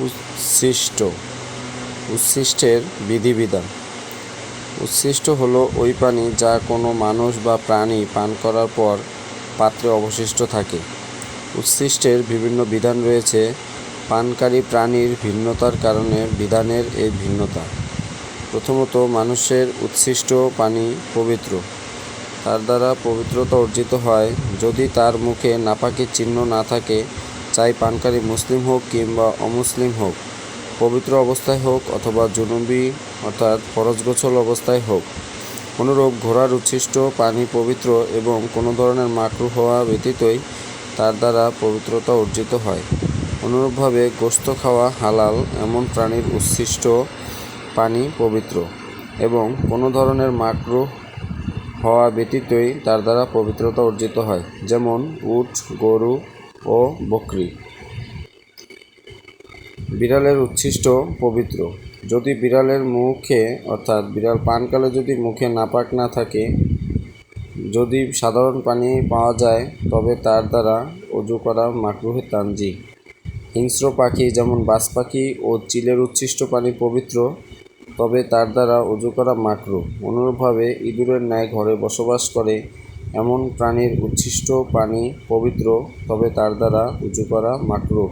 উচ্ছিষ্ট। উচ্ছিষ্টের বিধিবিধান। উচ্ছিষ্ট হলো ওই পানি যা কোনো মানুষ বা প্রাণী পান করার পর পাত্রে অবশিষ্ট থাকে। উচ্ছিষ্টের বিভিন্ন বিধান রয়েছে। পানকারী প্রাণীর ভিন্নতার কারণে বিধানের এই ভিন্নতা। প্রথমত, মানুষের উচ্ছিষ্ট পানি পবিত্র। তার দ্বারা পবিত্রতা অর্জিত হয়। যদি তার মুখে নাপাকি চিহ্ন না থাকে পানকারী মুসলিম হোক কিংবা অমুসলিম হোক, পবিত্র অবস্থায় হোক অথবা জুনুবি অর্থাৎ ফরজ গোছল অবস্থায় হোক, অনুরূপ ঘোড়ার উচ্ছিষ্ট, পানি পবিত্র এবং কোনো ধরনের মাকরু হওয়া ব্যতীতই তার দ্বারা পবিত্রতা অর্জিত হয়। অনুরূপভাবে গোস্ত খাওয়া হালাল, এমন প্রাণীর উচ্ছিষ্ট পানি পবিত্র এবং কোনো ধরনের মাকরু হওয়া ব্যতীতই তার দ্বারা পবিত্রতা অর্জিত হয়, যেমন উট, গরু ও বকরি। বিড়ালের উচ্ছিষ্ট পবিত্র। যদি বিড়ালের মুখে, অর্থাৎ বিড়াল পানকালে যদি মুখে নাপাক না থাকে, যদি সাধারণ পানি পাওয়া যায়, তবে তার দ্বারা অজু করা মাকরুহে তানজি হিংস্র পাখি যেমন বাজ পাখি ও চিলের উচ্ছিষ্ট পানি পবিত্র, তবে তার দ্বারা অজু করা মাকরু অনুরূপভাবে ইঁদুরের ন্যায় ঘরে বসবাস করে এমন প্রাণীর উচ্ছিষ্ট পানি পবিত্র তবে তার দ্বারা উঁচু করা মাকরু